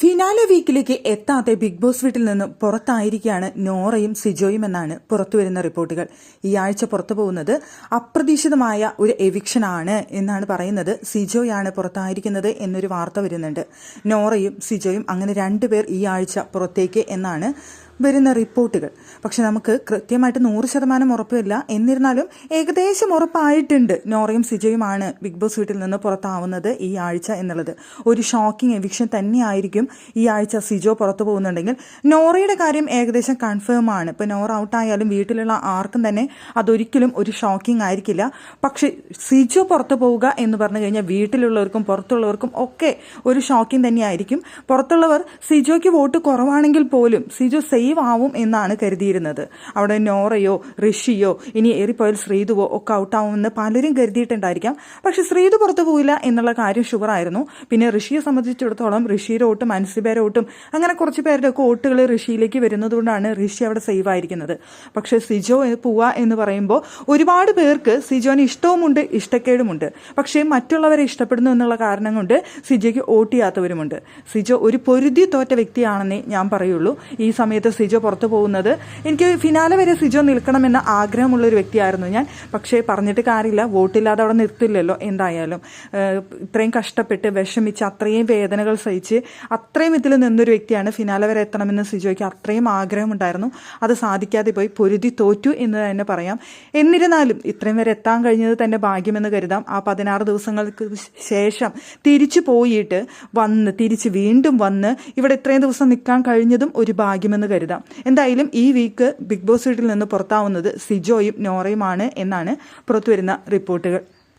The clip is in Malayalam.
ഫിനാലെ വീക്കിലേക്ക് എത്താതെ ബിഗ് ബോസ് വീട്ടിൽ നിന്നും പുറത്തായിരിക്കുകയാണ് നോറയും സിജോയും എന്നാണ് പുറത്തുവരുന്ന റിപ്പോർട്ടുകൾ. ഈ ആഴ്ച പുറത്തു പോകുന്നത് അപ്രതീക്ഷിതമായ ഒരു എവിക്ഷനാണ് എന്നാണ് പറയുന്നത്. സിജോയാണ് പുറത്തായിരിക്കുന്നത് എന്നൊരു വാർത്ത വരുന്നുണ്ട്. നോറയും സിജോയും അങ്ങനെ രണ്ടുപേർ ഈ ആഴ്ച പുറത്തേക്ക് എന്നാണ് വരുന്ന റിപ്പോർട്ടുകൾ. പക്ഷെ നമുക്ക് കൃത്യമായിട്ട് നൂറ് ശതമാനം ഉറപ്പില്ല. എന്നിരുന്നാലും ഏകദേശം ഉറപ്പായിട്ടുണ്ട്. നോറയും സിജയുമാണ് ബിഗ് ബോസ് വീട്ടിൽ നിന്ന് പുറത്താവുന്നത് ഈ ആഴ്ച എന്നുള്ളത്. ഒരു ഷോക്കിംഗ് എവിക്ഷൻ തന്നെയായിരിക്കും ഈ ആഴ്ച സിജോ പുറത്തു പോകുന്നുണ്ടെങ്കിൽ. നോറയുടെ കാര്യം ഏകദേശം കൺഫേം ആണ്. ഇപ്പം നോറ ഔട്ടായാലും വീട്ടിലുള്ള ആർക്കും തന്നെ അതൊരിക്കലും ഒരു ഷോക്കിംഗ് ആയിരിക്കില്ല. പക്ഷെ സിജോ പുറത്തു പോവുക എന്ന് പറഞ്ഞു കഴിഞ്ഞാൽ വീട്ടിലുള്ളവർക്കും പുറത്തുള്ളവർക്കും ഒക്കെ ഒരു ഷോക്കിംഗ് തന്നെയായിരിക്കും. പുറത്തുള്ളവർ സിജോയ്ക്ക് വോട്ട് കുറവാണെങ്കിൽ പോലും സിജോ സേവ് എന്നാണ് കരുതിയിരുന്നത്. അവിടെ നോറയോ ഋഷിയോ ഇനി ഏറിപ്പോയാൽ ശ്രീതുവോ ഒക്കെ ഔട്ടാവുമെന്ന് പലരും കരുതിയിട്ടുണ്ടായിരിക്കാം. പക്ഷെ ശ്രീതു പുറത്തു പോയില്ല എന്നുള്ള കാര്യം ഷുവറായിരുന്നു പിന്നെ ഋഷിയെ സംബന്ധിച്ചിടത്തോളം ഋഷിയുടെ ഓട്ടും ഓട്ടും അങ്ങനെ കുറച്ച് പേരുടെ ഒക്കെ ഓട്ടുകൾ ഋഷിയിലേക്ക് വരുന്നതുകൊണ്ടാണ് ഋഷി അവിടെ സേവ് ആയിരിക്കുന്നത്. പക്ഷെ സിജോ പൂവ എന്ന് പറയുമ്പോൾ ഒരുപാട് പേർക്ക് സിജോന് ഇഷ്ടവുമുണ്ട് ഇഷ്ടക്കേടുമുണ്ട്. പക്ഷേ മറ്റുള്ളവരെ ഇഷ്ടപ്പെടുന്നു എന്നുള്ള കാരണം കൊണ്ട് സിജോയ്ക്ക് ഓട്ട് ചെയ്യാത്തവരുമുണ്ട്. സിജോ ഒരു പൊരുതി തോറ്റ വ്യക്തിയാണെന്നേ ഞാൻ പറയുള്ളൂ. ഈ സമയത്ത് സിജോ പുറത്തു പോകുന്നത്. എനിക്ക് ഫിനാലെ വരെ സിജോ നിൽക്കണമെന്ന ആഗ്രഹമുള്ള ഒരു വ്യക്തിയായിരുന്നു ഞാൻ. പക്ഷേ പറഞ്ഞിട്ട് കാര്യമില്ല. വോട്ടില്ലാതെ അവിടെ നിർത്തില്ലല്ലോ എന്തായാലും. ഇത്രയും കഷ്ടപ്പെട്ട് വിഷമിച്ച് അത്രയും വേദനകൾ സഹിച്ച് അത്രയും ഇതിൽ നിന്നൊരു വ്യക്തിയാണ് ഫിനാലെ വരെ എത്തണമെന്ന് സിജോയ്ക്ക് അത്രയും ആഗ്രഹമുണ്ടായിരുന്നു. അത് സാധിക്കാതെ പോയി പൊരുതി തോറ്റു എന്ന് തന്നെ പറയാം. എന്നിരുന്നാലും ഇത്രയും വരെ എത്താൻ കഴിഞ്ഞത് തന്നെ ഭാഗ്യമെന്ന് കരുതാം. ആ പതിനാറ് ദിവസങ്ങൾക്ക് ശേഷം തിരിച്ചു പോയിട്ട് വന്ന് തിരിച്ച് വീണ്ടും വന്ന് ഇവിടെ ഇത്രയും ദിവസം നിൽക്കാൻ കഴിഞ്ഞതും ഒരു ഭാഗ്യമെന്ന് കരുതാം. എന്തായാലും ഈ വീക്ക് ബിഗ് ബോസ് വീട്ടിൽ നിന്ന് പുറത്താവുന്നത് സിജോയും നോറയുമാണ് എന്നാണ് പുറത്തുവരുന്ന റിപ്പോർട്ടുകൾ.